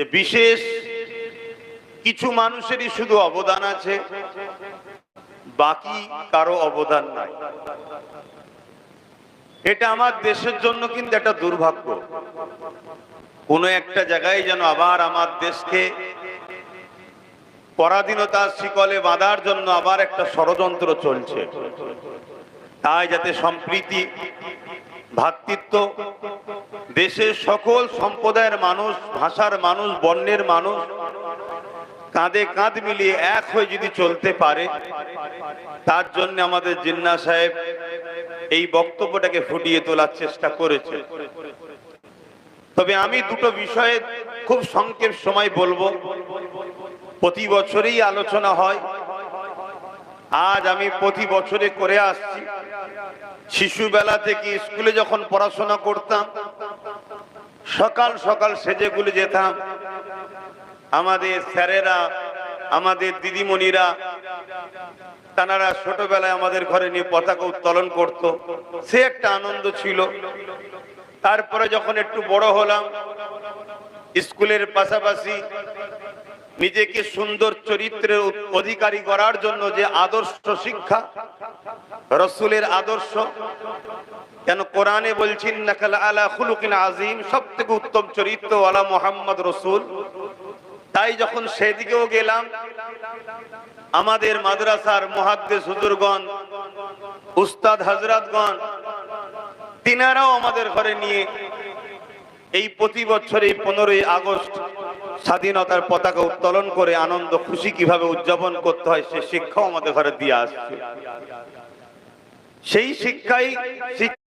যে বিশেষ কিছু মানুষেরই শুধু অবদান আছে, বাকি কারও অবদান নাই। এটা আমার দেশের জন্য কিন্তু একটা দুর্ভাগ্য। কোনো একটা জায়গায় যেন আবার আমার দেশকে পরাধীনতার শিকলে বাঁধার জন্য আবার একটা ষড়যন্ত্র চলছে। তাই যাতে সম্প্রীতি ভ্রাতৃত্ব দেশের সকল সম্প্রদায়ের মানুষ, ভাষার মানুষ, বর্ণের মানুষ কাঁধে কাঁধ মিলিয়ে এক হয়ে যদি চলতে পারে, তার জন্য আমাদের জিন্না সাহেব এই বক্তব্যটাকে ফুটিয়ে তোলার চেষ্টা করেছে। তবে আমি দুটো বিষয়ে খুব সংক্ষেপ সময় বলব। প্রতি বছরেই আলোচনা হয়। আজ আমি প্রতি বছরে করে আসছি। শিশুবেলা থেকে স্কুলে যখন পড়াশোনা করতাম, সকাল সকাল সেজেগুলি যেতাম। আমাদের স্যারেরা, আমাদের দিদিমণিরা তানারা ছোটবেলায় আমাদের ঘরে নিয়ে পতাকা উত্তোলন করত। সে একটা আনন্দ ছিল। তারপরে যখন একটু বড় হলাম স্কুলের পাশাপাশি নিজেকে সুন্দর চরিত্রের অধিকারী করার জন্য যে আদর্শ শিক্ষা, রসুলের আদর্শ, কেন কোরআনে বলছেন নাকাল আলা খুলুকিন আজিম সব থেকে উত্তম চরিত্র আলা মোহাম্মদ রসুল। তাই যখন সেদিকেও গেলাম, আমাদের মাদ্রাসার মহাদ্দেশ হুজুরগণ, উস্তাদ হাজরাতগণ তিনারাও আমাদের ঘরে নিয়ে এই প্রতি বছর এই পনেরোই আগস্ট স্বাধীনতার পতাকা উত্তোলন করে আনন্দ, খুশি কীভাবে উদযাপন করতে হয় সে শিক্ষাও আমাদের ঘরে দিয়ে আসছে। সেই শিক্ষাই শিক্ষা